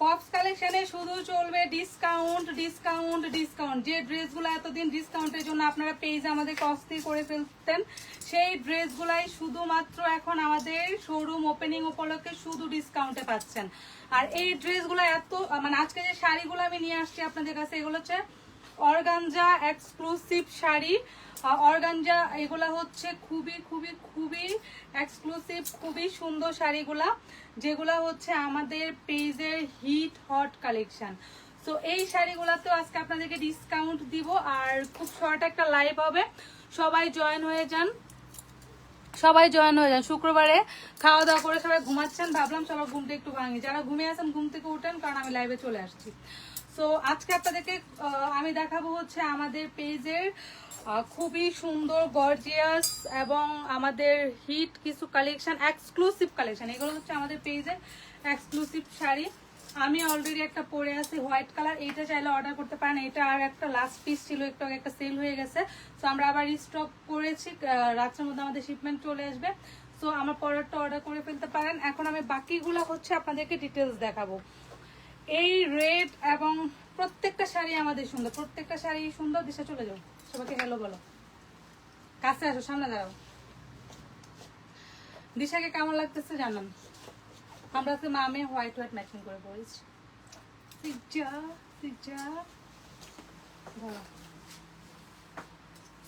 Pops কালেকশনে শুধু চলবে ডিসকাউন্ট ডিসকাউন্ট ডিসকাউন্ট যে ড্রেসগুলো এতদিন ডিসকাউন্টের জন্য আপনারা পেজ আমাদের কস্তি করে ফেলতেন, সেই ড্রেসগুলাই শুধুমাত্র এখন আমাদের শোরুম ওপেনিং উপলক্ষে শুধু ডিসকাউন্টে পাচ্ছেন। আর এই ড্রেসগুলো এত মানে আজকে যে শাড়িগুলো আমি নিয়ে আসছি আপনাদের কাছে, এগুলো হচ্ছে অর্গানজা এক্সক্লুসিভ শাড়ি। অর্গানজা এগুলা হচ্ছে খুবই খুবই খুবই এক্সক্লুসিভ, খুবই সুন্দর শাড়িগুলা, যেগুলা হচ্ছে আমাদের পেজের হিট হট কালেকশন। সো এই শাড়িগুলাতেও আজকে আপনাদেরকে ডিসকাউন্ট দিব, আর খুব শর্ট একটা লাইভ হবে। সবাই জয়েন হয়ে যান। সবাই জয়েন হয়ে যান। শুক্রবারে খাওয়া দাওয়া করে সবাই ঘুমাচ্ছেন। ভাবলাম সবার ঘুমটা একটু ভাঙি। যারা ঘুমিয়ে আসেন ঘুম থেকে উঠেন, কারণ আমি লাইভে চলে আসছি। সো আজকে আপনাদেরকে আমি দেখাবো হচ্ছে আমাদের পেজের খুবই সুন্দর গর্জিয়াস এবং আমাদের হিট কিছু কালেকশন এক্সক্লুসিভ কালেকশন এগুলো হচ্ছে আমাদের পেজের এক্সক্লুসিভ শাড়ি। আমি অলরেডি একটা পরে আছি হোয়াইট কালার এইটা চাইলে অর্ডার করতে পারেন। এটা আর একটা লাস্ট পিস ছিল, একটু একটা সেল হয়ে গেছে। সো আমরা আবার রিস্টক করেছি রাত্রের মধ্যে আমাদের শিপমেন্ট চলে আসবে। সো আমার পরেরটা অর্ডার করে ফেলতে পারেন। এখন আমি বাকিগুলো হচ্ছে আপনাদেরকে ডিটেলস দেখাবো। এই রেড এবং প্রত্যেকটা শাড়ি আমাদের সুন্দর। প্রত্যেকটা শাড়ি সুন্দর দিশা চলে যাও সবাইকে হ্যালো বলো। কাছে আসো, সামনে দাঁড়াও। দিশাকে কেমন লাগতেছে জানান। আমরা তো মামে হোয়াইট হোয়াইট ম্যাচিং করে পড়েছি। সিজা সিজা। বলো।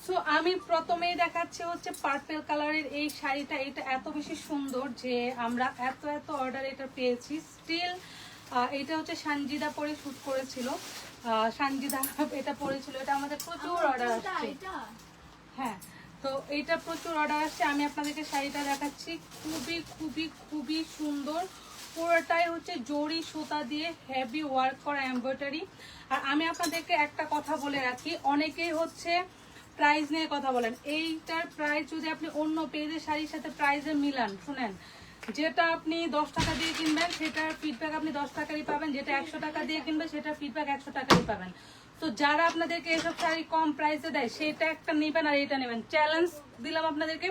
সো আমি প্রথমেই দেখাচ্ছি হচ্ছে পার্পেল কালারের এই শাড়িটা। এটা এত বেশি সুন্দর যে আমরা এত এত অর্ডার এটা পেয়েছি। স্টিল এটা হচ্ছে সানজিদা পরে শুট করেছিল। সানজিদা এটা পরেছিল। এটা আমাদের প্রচুর অর্ডার আসছে। হ্যাঁ তো এইটা প্রচুর অর্ডার আসছে। আমি আপনাদেরকে শাড়িটা দেখাচ্ছি। খুবই খুবই খুবই সুন্দর। পুরোটাই হচ্ছে জরি সুতা দিয়ে হেভি ওয়ার্ক করা এমব্রয়ডারি আর আমি আপনাদেরকে একটা কথা বলে রাখি। অনেকেই হচ্ছে প্রাইস নিয়ে কথা বলেন। এইটার প্রাইস যদি আপনি অন্য পেজের শাড়ির সাথে প্রাইসে মিলান শুনেন যেটা আপনি দশ টাকা দিয়ে কিনবেন, সেটার ফিডব্যাক আপনি দশ টাকারই পাবেন। যেটা একশো টাকা দিয়ে কিনবেন, সেটার ফিডব্যাক একশো টাকারই পাবেন। তো যারা আপনাদেরকে এসব শাড়ি কম প্রাইসে দেয়, সেটা একটা নেবেন আর এটা নেবেন। চ্যালেঞ্জ দিলাম আপনাদেরকে।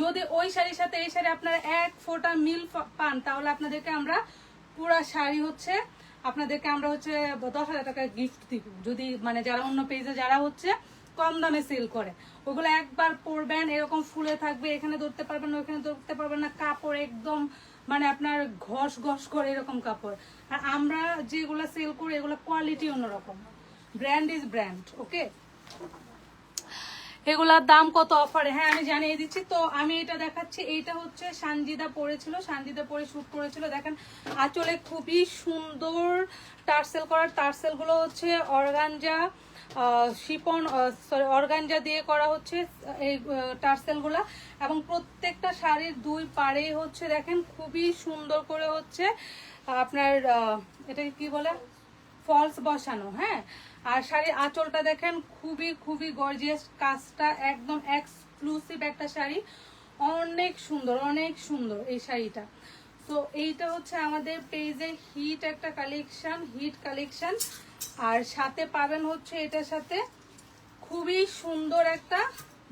যদি ওই শাড়ির সাথে এই শাড়ি আপনারা এক ফোটা মিল পান, তাহলে আপনাদেরকে আমরা পুরো শাড়ি হচ্ছে, আপনাদেরকে আমরা হচ্ছে দশ হাজার টাকা গিফট দিব। যদি মানে যারা অন্য পেজে যারা হচ্ছে কম দামে সেল করে। ওগুলো একবার পরবেন, এরকম ফুলে থাকবে, এখানে ধরতে পারবেন না, ওখানে ধরতে পারবেন না, কাপড় একদম মানে আপনার ঘস ঘস করে এরকম কাপড়। আর আমরা যেগুলো সেল করি, এগুলো কোয়ালিটি অন্যরকম। ব্র্যান্ড ইজ ব্র্যান্ড ওকে এগুলার দাম কত অফারে হ্যাঁ আমি জানিয়ে দিচ্ছি। তো আমি এটা দেখাচ্ছি, এইটা হচ্ছে সানজিদা পরেছিল, সানজিদা পরে শুট করেছিল। দেখেন, আঁচলে খুবই সুন্দর টার্সেল করার। টার্সেলগুলো হচ্ছে অর্গানজা শিপন সরি অর্গানজা দিয়ে করা হচ্ছে এই টার্সেলগুলা এবং প্রত্যেকটা শাড়ির দুই পাড়ে হচ্ছে, দেখেন, খুবই সুন্দর করে হচ্ছে, আপনার এটাকে কি বলে? ফলস বসানো হ্যাঁ? আর শাড়ির আঁচলটা দেখেন, খুবই খুবই গর্জিয়াস কাজটা একদম এক্সক্লুসিভ একটা শাড়ি। অনেক সুন্দর অনেক সুন্দর এই শাড়িটা। তো এইটা হচ্ছে আমাদের পেজে হিট একটা কালেকশন হিট কালেকশন আর সাথে পাবেন হচ্ছে এটার সাথে খুবই সুন্দর একটা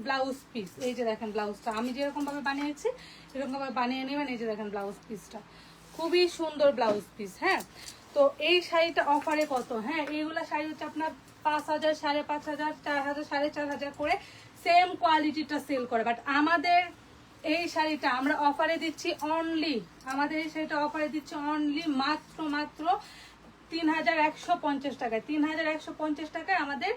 ব্লাউজ পিস এই যে দেখেন ব্লাউজটা আমি যেরকম ভাবে বানিয়েছি, এরকম ভাবে বানিয়ে নেবেন। এই যে দেখেন ব্লাউজ পিসটা খুবই সুন্দর ব্লাউজ পিস হ্যাঁ? তো এই শাড়িটা অফারে কত? হ্যাঁ এইগুলা শাড়ি হচ্ছে আপনার পাঁচ হাজার, সাড়ে পাঁচ হাজার, চার হাজার, সাড়ে চার হাজার করে সেম কোয়ালিটিটা সেল করে। বাট আমাদের এই শাড়িটা আমরা অফারে দিচ্ছি অনলি আমাদের এই শাড়িটা অফারে দিচ্ছি অনলি মাত্র মাত্র তিন হাজার একশো পঞ্চাশ টাকায়। তিন হাজার একশো পঞ্চাশ টাকায় আমাদের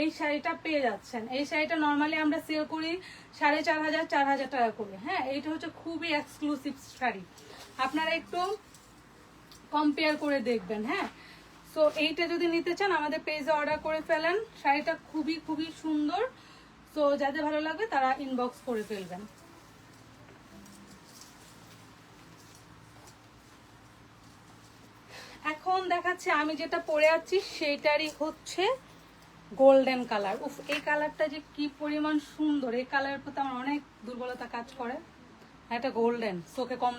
এই শাড়িটা পেয়ে যাচ্ছেন। এই শাড়িটা নর্মালি আমরা সেল করি সাড়ে চার হাজার চার হাজার টাকা করে। হ্যাঁ এইটা হচ্ছে খুবই এক্সক্লুসিভ শাড়ি। আপনারা একটু কম্পেয়ার করে দেখবেন হ্যাঁ? সো এইটা যদি নিতে চান, আমাদের পেজে অর্ডার করে ফেলেন। শাড়িটা খুবই খুবই সুন্দর। সো যাদের ভালো লাগবে তারা ইনবক্স করে ফেলবেন। এখন দেখাচ্ছে আমি যেটা পরে আছি, সেটারই হচ্ছে গোল্ডেন কালার উফ, এই কালারটা যে কি পরিমাণ সুন্দর। এই কালারের প্রতি আমার অনেক দুর্বলতা কাজ করে। এটা গোল্ডেন চোখে কম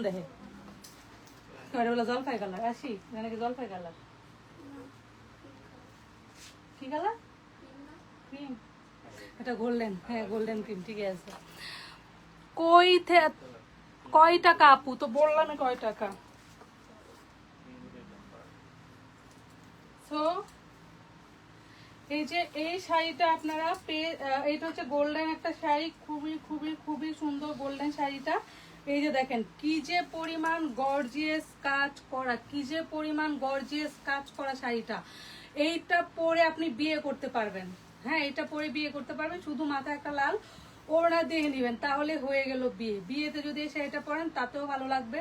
বলে, জলপাই কালার আসি? মানে কি জলপাই কালার কি কালার ক্রিম এটা গোল্ডেন হ্যাঁ গোল্ডেন ক্রিম ঠিকই আছে। কই কয় টাকা আপু? তো বললাম কয় টাকা। এই যে এই শাড়িটা আপনারা পেয়ে এইটা হচ্ছে গোল্ডেন একটা শাড়ি, খুবই খুবই খুবই সুন্দর গোল্ডেন শাড়িটা। এই যে দেখেন, কি যে পরিমাণ গর্জিয়াস কাজ করা, কি যে পরিমাণ গর্জিয়াস কাজ করা শাড়িটা। এইটা পরে আপনি বিয়ে করতে পারবেন। হ্যাঁ এটা পরে বিয়ে করতে পারবেন, শুধু মাথায় একটা লাল। ওড়না দিয়ে নেবেন, তাহলে হয়ে গেল বিয়ে। বিয়েতে যদি এই শাড়িটা পরেন, তাতেও ভালো লাগবে।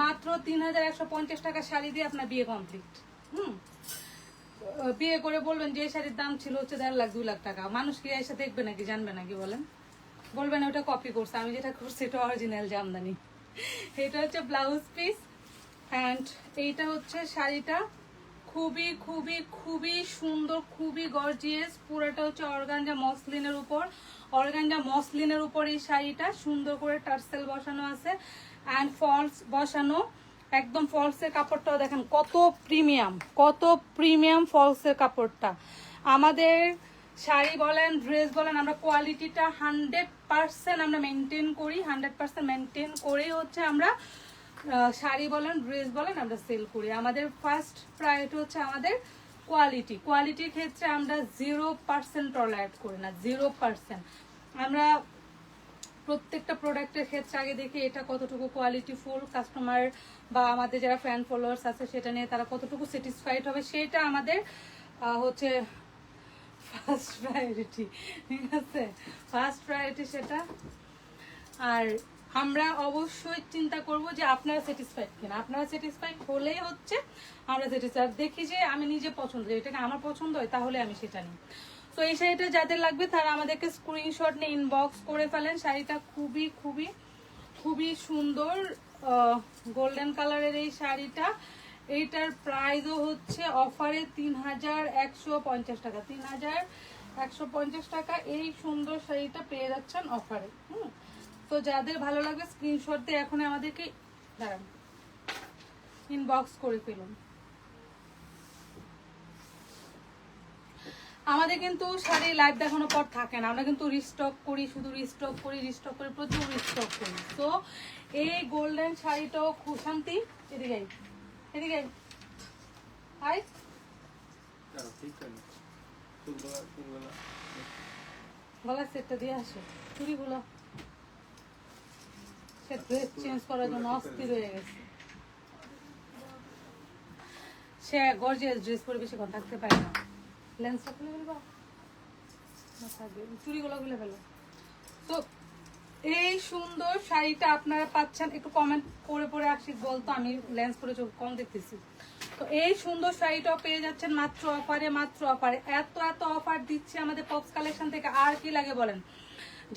মাত্র তিন হাজার একশো পঞ্চাশ টাকা শাড়ি দিয়ে আপনার বিয়ে কমপ্লিট হুম? বিয়ে করে বলবেন যে শাড়ির দাম ছিল হচ্ছে দেড় লাখ, দুই লাখ টাকা। মানুষ কি এসে দেখবে নাকি, জানবে নাকি বলেন? বলবেন ওটা কপি করছে। আমি যেটা করছি, এটা অরিজিনাল জামদানি এটা হচ্ছে ব্লাউজ পিস অ্যান্ড এইটা হচ্ছে শাড়িটা। খুবই খুবই খুবই সুন্দর, খুবই গর্জিয়াস পুরোটা হচ্ছে অর্গানজা মসলিনের উপর। অর্গানজা মসলিনের উপর এই শাড়িটা। সুন্দর করে টার্সেল বসানো আছে অ্যান্ড ফলস বসানো। একদম ফলসের কাপড়টাও দেখেন, কত প্রিমিয়াম কত প্রিমিয়াম ফলসের কাপড়টা। আমাদের শাড়ি বলেন ড্রেস বলেন, আমরা কোয়ালিটিটা হান্ড্রেড পার্সেন্ট আমরা মেনটেন করি হান্ড্রেড পার্সেন্ট মেনটেন করেই হচ্ছে আমরা শাড়ি বলেন ড্রেস বলেন আমরা সেল করি। আমাদের ফার্স্ট প্রায়োরিটি হচ্ছে আমাদের কোয়ালিটি কোয়ালিটির ক্ষেত্রে আমরা জিরো পার্সেন্ট টলারেট করি না জিরো পার্সেন্ট আমরা প্রত্যেকটা প্রোডাক্টের ক্ষেত্রে আগে দেখি এটা কতটুকু কোয়ালিটি ফুল কাস্টমার বা আমাদের যারা ফ্যান ফলোয়ার্স আছে সেটা নিয়ে তারা কতটুকু স্যাটিসফাইড হবে সেটা আমাদের হচ্ছে ফার্স্ট প্রায়োরিটি ঠিক আছে? ফার্স্ট প্রায়োরিটি সেটা। আর আমরা অবশ্যই চিন্তা করব যে আপনারা স্যাটিসফাইড কিনা। আপনারা স্যাটিসফাইড হলেই হচ্ছে আমরা স্যাটিসফাইড দেখি যে আমি নিজে পছন্দ এটাকে আমার পছন্দ হয়? তাহলে আমি সেটা নিই। তো এই শাড়িটা যাদের লাগবে তারা আমাদেরকে স্ক্রিনশট নিয়ে ইনবক্স করে ফেলেন। শাড়িটা খুবই খুবই খুবই সুন্দর গোল্ডেন কালারের এই শাড়িটা। এইটার প্রাইসও হচ্ছে অফারে তিন হাজার একশো পঞ্চাশ টাকা। তিন হাজার একশো পঞ্চাশ টাকা এই সুন্দর শাড়িটা পেয়ে যাচ্ছেন অফারে হুম। তো যাদের ভালো লাগবে স্ক্রিনশট দিয়ে এখন আমাদেরকে দাঁড়ান। ইনবক্স করে ফেলুন। আমাদের কিন্তু শাড়ি লাইভ দেখানোর পর থাকে না। আমরা কিন্তু রিস্টক করি শুধু রিস্টক করি রিস্টক করি প্রচুর রিস্টক করি। তো এই গোল্ডেন শাড়িটাও খুব শান্তি। এদিকে এদিকে হাই গলার সেটটা দিয়ে আসো। চুড়িগুলো সে ড্রেস চেঞ্জ করার জন্য অস্থির হয়ে গেছে। সে গর্জিয়াস ড্রেস পরে বেশিক্ষণ থাকতে পারে না। ফেলো। তো, এই সুন্দর শাড়িটা আপনারা পাচ্ছেন, একটু কমেন্ট করে পরে আমি চোখ কম দেখতেছি। তো এই সুন্দর শাড়িটাও পেয়ে যাচ্ছেন মাত্র অফারে মাত্র অফারে এত এত অফার দিচ্ছে আমাদের পপস কালেকশন থেকে, আর কি লাগে বলেন?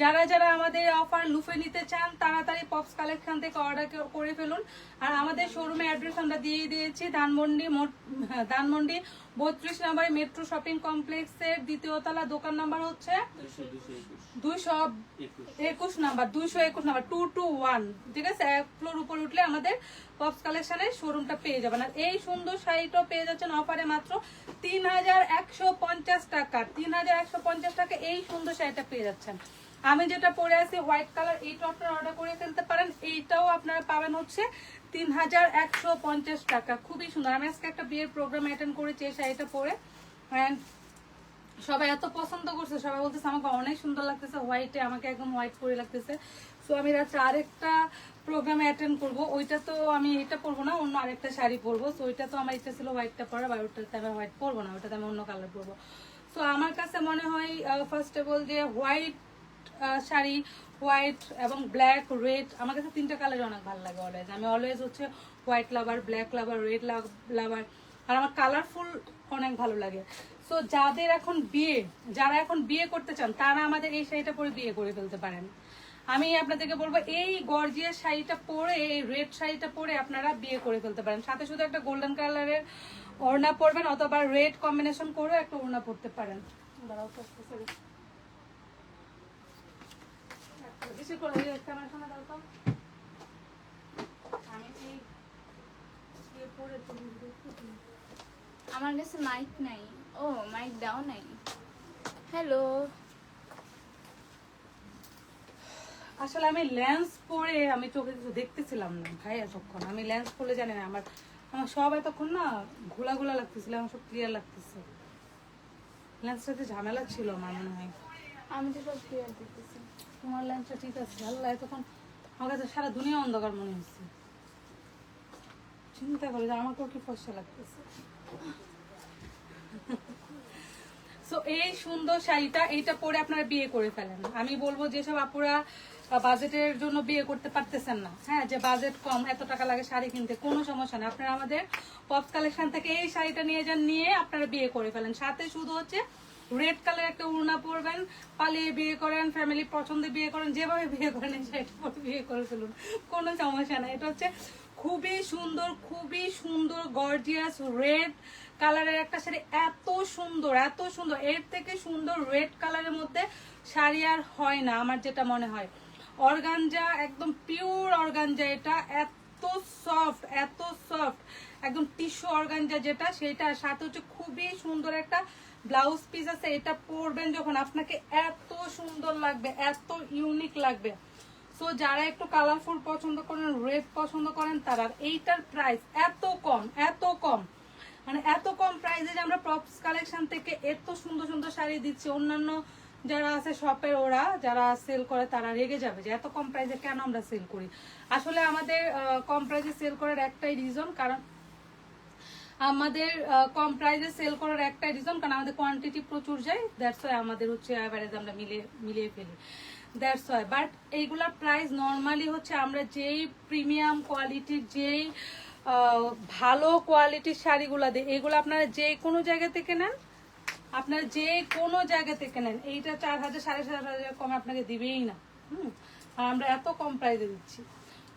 যারা যারা আমাদের অফার লুফে নিতে চান তাড়াতাড়ি পপস কালেকশন থেকে অর্ডার করে ফেলুন। আর আমাদের শোরুমে অ্যাড্রেস আমরা দিয়ে দিয়েছি ধানমন্ডি ধানমন্ডি বত্রিশ নাম্বার মেট্রো শপিং কমপ্লেক্সের দ্বিতীয় তলা দোকান নাম্বার হচ্ছে দুইশো একুশ। নাম্বার দুইশো একুশ নাম্বার টু টু ওয়ান ঠিক আছে? এক ফ্লোর উপর উঠলে আমাদের পপস কালেকশনের শোরুমটা পেয়ে যাবেন। আর এই সুন্দর শাড়িটাও পেয়ে যাচ্ছেন অফারে মাত্র তিন হাজার একশো পঞ্চাশ টাকা। তিন হাজার একশো পঞ্চাশ টাকা এই সুন্দর শাড়িটা পেয়ে যাচ্ছেন। আমি যেটা পরে আছি হোয়াইট কালার এই টপটা অর্ডার করে ফেলতে পারেন। এইটাও আপনারা পাবেন হচ্ছে তিন হাজার একশো পঞ্চাশ টাকা। খুবই সুন্দর। আমি আজকে একটা বিয়ের প্রোগ্রাম অ্যাটেন্ড করেছি, এই শাড়িটা পরে। অ্যান্ড সবাই এত পছন্দ করছে, সবাই বলতেছে, আমাকে অনেক সুন্দর লাগতেছে হোয়াইটে আমাকে একদম হোয়াইট পরে লাগতেছে। সো আমি রাত্রে আরেকটা প্রোগ্রামে অ্যাটেন্ড করব। ওইটা তো আমি এটা পরবো না, অন্য আরেকটা শাড়ি পরবো। সো ওইটা তো আমার ইচ্ছা ছিল হোয়াইটটা পরা বা ওইটাতে আমি হোয়াইট পরবো না ওইটাতে আমি অন্য কালার পরবো। সো আমার কাছে মনে হয় ফার্স্ট অফ অল যে হোয়াইট শাড়ি হোয়াইট এবং ব্ল্যাক রেড আমার কাছে তিনটা কালার অনেক ভালো লাগে অলওয়েজ আমি অলওয়েজ হচ্ছে white lover black lover red lover আর আমার কালারফুল অনেক ভালো লাগে। সো যাদের এখন বিয়ে, যারা এখন বিয়ে করতে চান, তারা আমাদের এই শাড়িটা পরে বিয়ে করে ফেলতে পারেন। আমি আপনাদেরকে বলব, এই গর্জিয়াস শাড়িটা পরে, এই রেড শাড়িটা পরে আপনারা বিয়ে করে ফেলতে পারেন। সাথে শুধু একটা গোল্ডেন কালারের ওড়না পরবেন, অথবা রেড কম্বিনেশন করে একটা ওড়না পরতে পারেন। দাঁড়াও তো একটু sorry। বেশি করে এই ক্যামেরার সামনে দাও তো। আমি এই ইয়ে পরে তুমি দেখতে আমার কাছে মাইক নাই। ও মাইক দাও নাই। হ্যালো আসলে আমি লেন্স পরে আমি চোখে কিছু দেখতেছিলাম না ভাই এতক্ষণ। আমি লেন্স পরে জানি না আমার আমার সব এতক্ষণ না ঘোলা ঘোলা লাগতেছিল আমার সব ক্লিয়ার লাগতেছে। লেন্সটাতে ঝামেলা ছিল আমার মনে হয়। আমি তো সব ক্লিয়ার দেখতেছি। তোমার লাইনটা ঠিক আছে। আল্লাহ এতক্ষণ আমার কাছে সারা দুনিয়া অন্ধকার মনে হচ্ছে। চিন্তা করি যে আমাকেও কি ফসা লাগতেছে। সো এই সুন্দর শাড়িটা, এইটা পরে আপনারা বিয়ে করে ফেলেন। আমি বলব যেসব আপুরা বাজেটের জন্য বিয়ে করতে পারতেছেন না। হ্যাঁ যে বাজেট কম, এত টাকা লাগে শাড়ি কিনতে, কোনো সমস্যা নেই। আপনারা আমাদের পপস কালেকশন থেকে এই শাড়িটা নিয়ে যান, নিয়ে আপনারা বিয়ে করে ফেলেন। সাথে শুধু হচ্ছে রেড কালার একটা উড়না পরবেন, পালিয়ে বিয়ে করেন ফ্যামিলি পছন্দে বিয়ে করেন, যেভাবে বিয়ে করেন পরে বিয়ে করে ফেলুন। কোনো সমস্যা নেই। এটা হচ্ছে খুবই সুন্দর খুবই সুন্দর গর্জিয়াস রেড কালারের একটা শাড়ি। এত সুন্দর এত সুন্দর। এর থেকে সুন্দর রেড কালারের মধ্যে শাড়ি আর হয় না, আমার যেটা মনে হয়। অর্গানজা, একদম পিওর অর্গানজা এটা। এত সফট এত সফট একদম টিস্যু অর্গানজা যেটা সেটা সাথে হচ্ছে খুবই সুন্দর একটা ব্লাউজ পিস আছে, এটা পরবেন যখন, আপনাকে এত সুন্দর লাগবে, এত ইউনিক লাগবে। সো যারা একটু কালারফুল পছন্দ করেন রেড পছন্দ করেন, তারা এইটার প্রাইস এত কম এত কম। মানে এত কম প্রাইসে যে আমরা প্রপস কালেকশন থেকে এত সুন্দর সুন্দর শাড়ি দিচ্ছি, অন্যান্য যারা আছে শপের ওরা, যারা সেল করে, তারা রেগে যাবে যে এত কম প্রাইসে কেন আমরা সেল করি? আসলে আমাদের কম প্রাইসে সেল করার একটাই রিজন কারণ আমাদের কম প্রাইসে সেল করার একটাই রিজন কারণ আমাদের কোয়ান্টিটি প্রচুর যায় দ্যাটস ওয়াই আমাদের হচ্ছে অ্যাভারেজ আমরা মিলিয়ে মিলিয়ে ফেলি। দ্যাটস ওয়াই বাট এইগুলার প্রাইস নর্মালি হচ্ছে আমরা যেই প্রিমিয়াম কোয়ালিটির যেই ভালো কোয়ালিটির শাড়িগুলো দিই, এগুলো আপনারা যে কোনো জায়গা থেকে নেন, আপনারা যে কোনো জায়গা থেকে নেন, এইটা চার হাজার, সাড়ে চার হাজার কম আপনাকে দিবেই না। হুম, আর আমরা এত কম প্রাইসে দিচ্ছি।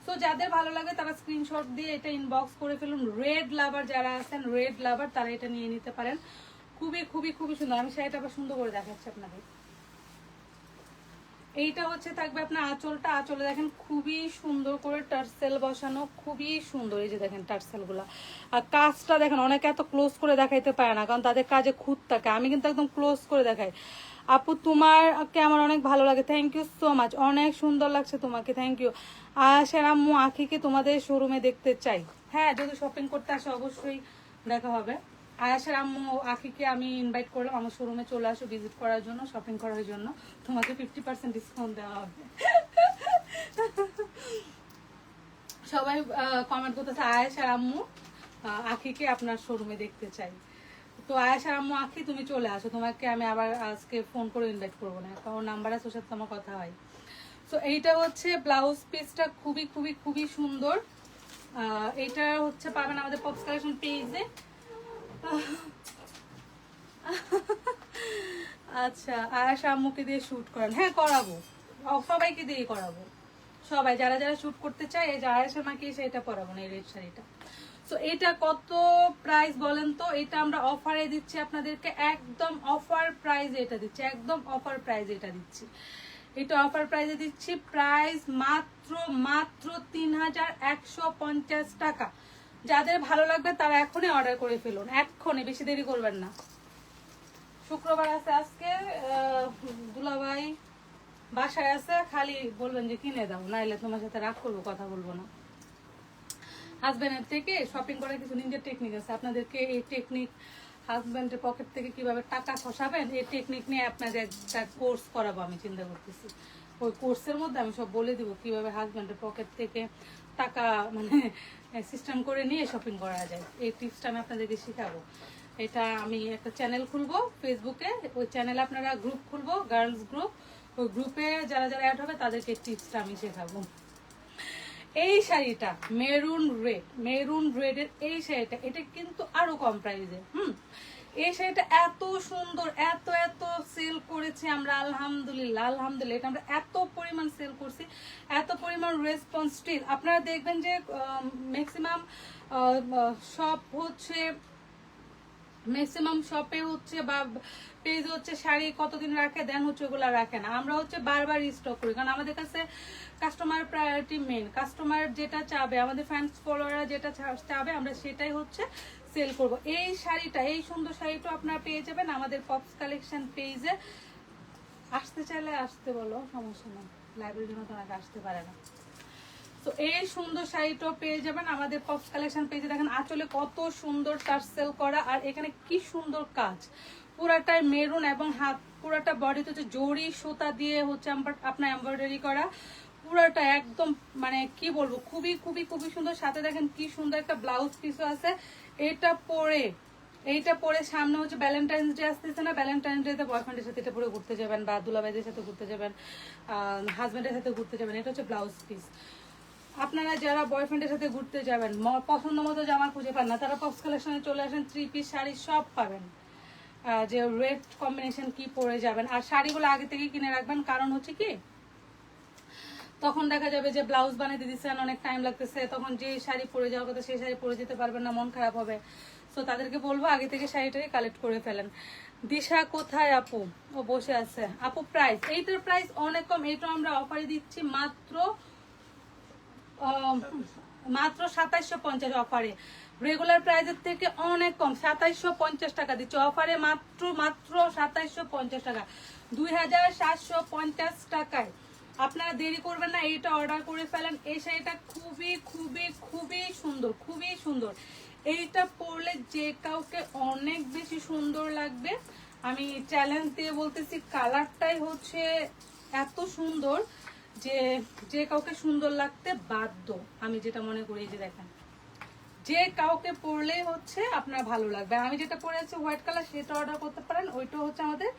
তো যাদের ভালো লাগে তারা স্ক্রিনশট দিয়ে এটা ইনবক্স করে ফেলুন। রেড লাভার যারা আছেন রেড লাভার তারা এটা নিয়ে নিতে পারেন। খুবই খুবই খুবই সুন্দর। আমি শাড়িটা আবার সুন্দর করে দেখাচ্ছি আপনাদের। এইটা হচ্ছে থাকবে আপনার আঁচলটা। আঁচলে দেখেন খুবই সুন্দর করে টার্সেল বসানো, খুবই সুন্দর। এই যে দেখেন টার্সেলগুলা আর কাজটা দেখেন, অনেকে এত ক্লোজ করে দেখাইতে পারে না, কারণ তাদের কাজে খুঁত থাকে। আমি কিন্তু একদম ক্লোজ করে দেখাই। আপু, তোমারকে আমার অনেক ভালো লাগে। থ্যাংক ইউ সো মাচ অনেক সুন্দর লাগছে তোমাকে। থ্যাংক ইউ আশার আম্মু আখিকে তোমাদের শোরুমে দেখতে চাই। হ্যাঁ যদি শপিং করতে আসে অবশ্যই দেখা হবে। আয়াসের আম্মু আখিকে আমি ইনভাইট করলাম আমার শোরুমে চলে আসো ভিজিট করার জন্য শপিং করার জন্য। তোমাকে ফিফটি পার্সেন্ট ডিসকাউন্ট দেওয়া হবে। সবাই কমেন্ট করতেছে আয়েশার আম্মু আখিকে আপনার শোরুমে দেখতে চাই। তো আয়েশার আম্মু আখি তুমি চলে আসো। তোমাকে আমি আবার আজকে ফোন করে ইনভাইট করব না, কারণ নাম্বার আছে, ওর সাথে আমার কথা হয়। তো এইটা হচ্ছে ব্লাউজ পিসটা খুবই খুবই খুবই সুন্দর। এইটা হচ্ছে পাবেন আমাদের পপস কালেকশন পেজে আচ্ছা আয়াস আম্মুকে দিয়ে শ্যুট করেন। হ্যাঁ করাবো। সবাইকে দিয়ে করাবো। সবাই, যারা যারা শ্যুট করতে চায়, এই যে আয়াস আমাকে সেটা পরাবো না, এই রেড শাড়িটা। তো এটা কত প্রাইস বলেন তো? এটা আমরা অফারে দিচ্ছি আপনাদেরকে। একদম অফার প্রাইস এটা দিচ্ছি। একদম অফার প্রাইস এটা দিচ্ছি। এটা অফার প্রাইসে দিচ্ছি প্রাইস মাত্র মাত্র তিন হাজার একশো পঞ্চাশ টাকা। যাদের ভালো লাগবে তারা এখনই অর্ডার করে ফেলুন। এক্ষুনি, বেশি দেরি করবেন না। শুক্রবার আছে আজকে দুলাভাই বাসায় আছে, খালি বলবেন যে কিনে দাও, নাইলে তোমার সাথে রাগ করব, কথা বলব না। হাজব্যান্ডের থেকে শপিং করার কিছু নিজের টেকনিক আছে। আপনাদেরকে এই টেকনিক হাজব্যান্ডের পকেট থেকে কীভাবে টাকা ফসাবেন এই টেকনিক নিয়ে আপনাদের একটা কোর্স করাবো আমি, চিন্তা করতেছি। ওই কোর্সের মধ্যে আমি সব বলে দিব কীভাবে হাজব্যান্ডের পকেট থেকে টাকা মানে সিস্টেম করে নিয়ে শপিং করা যায়। এই টিপসটা আমি আপনাদেরকে শেখাবো। এটা আমি একটা চ্যানেল খুলবো ফেসবুকে ওই চ্যানেলে আপনারা গ্রুপ খুলবো গার্লস গ্রুপ ওই গ্রুপে যারা যারা অ্যাড হবে তাদেরকে টিপসটা আমি শেখাবো। এই শাড়িটা মেরুন রেড মেরুন রেডের এই শাড়িটা, এটা কিন্তু আরও কম প্রাইজে হুম? এই শাড়িটা এত সুন্দর, এত এত সেল করেছি আমরা, আলহামদুলিল্লাহ আলহামদুলিল্লাহ, এটা আমরা এত পরিমাণ সেল করছি, এত পরিমাণ রেসপন্স স্টিল আপনারা দেখবেন যে ম্যাক্সিমাম সব হচ্ছে ম্যাক্সিমাম শপে হচ্ছে বা পেজ হচ্ছে শাড়ি কতদিন রাখে দেন হচ্ছে ওগুলো রাখে না। আমরা হচ্ছে বারবার স্টক করি, কারণ আমাদের কাছে কাস্টমার প্রায়োরিটি মেন কাস্টমার যেটা চাবে, আমাদের ফ্যান্স ফলোয়াররা যেটা চাবে, আমরা সেটাই হচ্ছে সেল করব। এই শাড়িটা, এই সুন্দর শাড়িটা আপনারা পেয়ে যাবেন আমাদের পপস কালেকশন পেজে আসতে চাইলে আসতে বলো, সমস্যা নেই। লাইব্রেরির তোমাকে আসতে পারে না। তো এই সুন্দর শাড়িটাও পেয়ে যাবেন আমাদের পপস কালেকশন পেজে দেখেন আঁচলে কত সুন্দর টার্সেল করা আর এখানে কি সুন্দর কাজ। পুরাটাই মেরুন এবং হাত পুরাটা বডিতে হচ্ছে জড়ি, সুতা দিয়ে হচ্ছে আপনার এমব্রয়ডারি করা। পুরাটা একদম মানে কি বলব, খুবই খুবই খুবই সুন্দর। সাথে দেখেন কি সুন্দর একটা ব্লাউজ পিসও আছে। এটা পরে এইটা পরে সামনে হচ্ছে ভ্যালেন্টাইন্স ডে আসতেছে না? ভ্যালেন্টাইন্স ডে তে বয়ফ্রেন্ডের সাথে এটা পরে ঘুরতে যাবেন বা দুলাবাইদের সাথে ঘুরতে যাবেন হাজবেন্ডের সাথে ঘুরতে যাবেন। এটা হচ্ছে ব্লাউজ পিস আপনারা যারা বয়ফ্রেন্ডের সাথে ঘুরতে যাবেন পছন্দ মতো জামা খুঁজে পান না, তারা পক্স কালেকশনে চলে আসেন থ্রি পিস শাড়ি সব পাবেন। যে রেড কম্বিনেশন কি পরে যাবেন। আর শাড়িগুলো আগে থেকে কিনে রাখবেন, কারণ হচ্ছে কি, তখন দেখা যাবে যে ব্লাউজ বানিয়ে দিচ্ছেন, অনেক টাইম লাগতেছে, তখন যে শাড়ি পরে যাওয়ার কথা সেই শাড়ি পরে যেতে পারবেন না, মন খারাপ হবে। তো তাদেরকে বলব আগে থেকে শাড়িটাকে কালেক্ট করে ফেলেন। দিশা কোথায় আপু? ও বসে আছে। আপু প্রাইস এইটার প্রাইস অনেক কম এটা আমরা অফারে দিচ্ছি মাত্র মাত্র সাতাইশশো পঞ্চাশ অফারে। রেগুলার প্রাইসের থেকে অনেক কম, সাতাইশশো পঞ্চাশ টাকা দিচ্ছে। অফারে মাত্র মাত্র সাতাইশশো পঞ্চাশ টাকা। দুই হাজার সাতশো পঞ্চাশ টাকায়। আপনারা দেরি করবেন না, এইটা অর্ডার করে ফেলেন। এই শাড়িটা খুবই খুবই খুবই সুন্দর খুবই সুন্দর। এইটা পরলে যে কাউকে অনেক বেশি সুন্দর লাগবে। আমি চ্যালেঞ্জ দিয়ে বলতেছি কালারটাই হচ্ছে এত সুন্দর। যে যে কাউকে সুন্দর লাগতে বাধ্য, আমি যেটা মনে করি এই যে দেখেন। যে কাউকে পরলেই হচ্ছে আপনার ভালো লাগবে। আমি যেটা পরে আছি হোয়াইট কালার সেটা অর্ডার করতে পারেন, ওইটা হচ্ছে আমাদের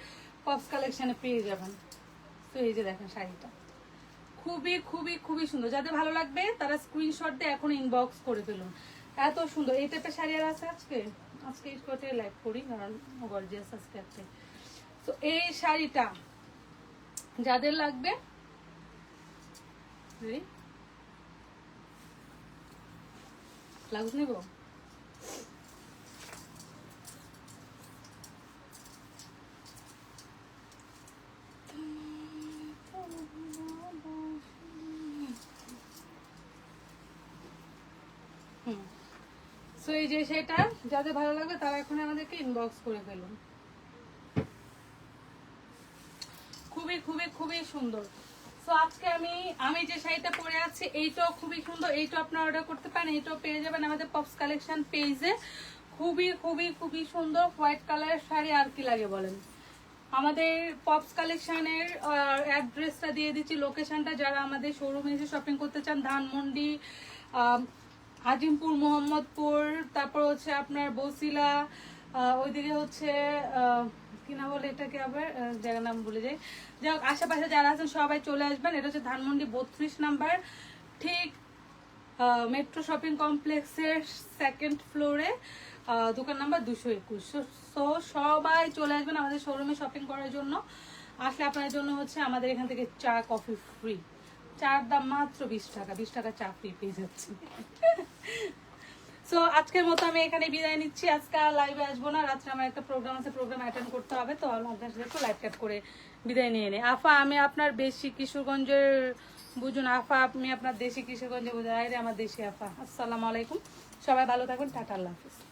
পপস কালেকশনে পেয়ে যাবেন। তো এই যে দেখেন শাড়িটা। খুবই খুবই খুবই সুন্দর। যাদের ভালো লাগবে, তারা স্ক্রিনশট দিয়ে এখন ইনবক্স করে ফেলুন। এত সুন্দর। এই টাইপের শাড়ি আর আছে আজকে? আজকে স্কটে লাইভ করি, কারণ গর্জিয়াস আজকে আছে তো এই শাড়িটা, যাদের লাগবে Ready? ব্লাউজ নেব? এই যে সেটা যাদের ভালো লাগবে তারা এখন আমাদেরকে ইনবক্স করে ফেলুন। খুবই খুবই খুবই সুন্দর। সো আজকে আমি আমি যে শাড়িটা পরে আছি, এইটাও খুবই সুন্দর। এইটাও আপনারা অর্ডার করতে পারেন, এইটাও পেয়ে যাবেন আমাদের পপস কালেকশন পেজে খুবই খুবই খুবই সুন্দর হোয়াইট কালারের শাড়ি আর কি লাগে বলেন? আমাদের পপস কালেকশনের অ্যাড্রেসটা দিয়ে দিচ্ছি লোকেশনটা যারা আমাদের শোরুমে এসে শপিং করতে চান, ধানমন্ডি আজিমপুর, মোহাম্মদপুর, তারপর হচ্ছে আপনার বসিলা ওইদিকে হচ্ছে কি না বলে এটাকে আবার জায়গার নাম ভুলে যাই। যাই হোক, আশেপাশে যারা আছেন সবাই চলে আসবেন। এটা হচ্ছে ধানমন্ডি বত্রিশ নাম্বার। ঠিক মেট্রো শপিং কমপ্লেক্সের সেকেন্ড ফ্লোরে দোকান নাম্বার দুশো একুশ। সো সবাই চলে আসবেন আমাদের শোরুমে শপিং করার জন্য। আসলে আপনার জন্য হচ্ছে আমাদের এখান থেকে চা কফি ফ্রি চার দাম মাত্র বিশ টাকা। বিশ টাকা চা ফ্রি পেয়ে যাচ্ছি। সো আজকের মতো আমি এখানে বিদায় নিচ্ছি। আজকে লাইভে আসব না। রাত্রে আমার একটা প্রোগ্রাম আছে প্রোগ্রাম অ্যাটেন্ড করতে হবে। তো আপনার সাথে একটু লাইভ করে বিদায় নিয়ে নিই। আফা, আমি আপনার বেশি কিশোরগঞ্জের বুঝুন। আফা, আমি আপনার দেশি কিশোরগঞ্জে বুঝুন রে আমার দেশি আফা। আসসালামু আলাইকুম। সবাই ভালো থাকুন। টাটা, আল্লাহ হাফিজ।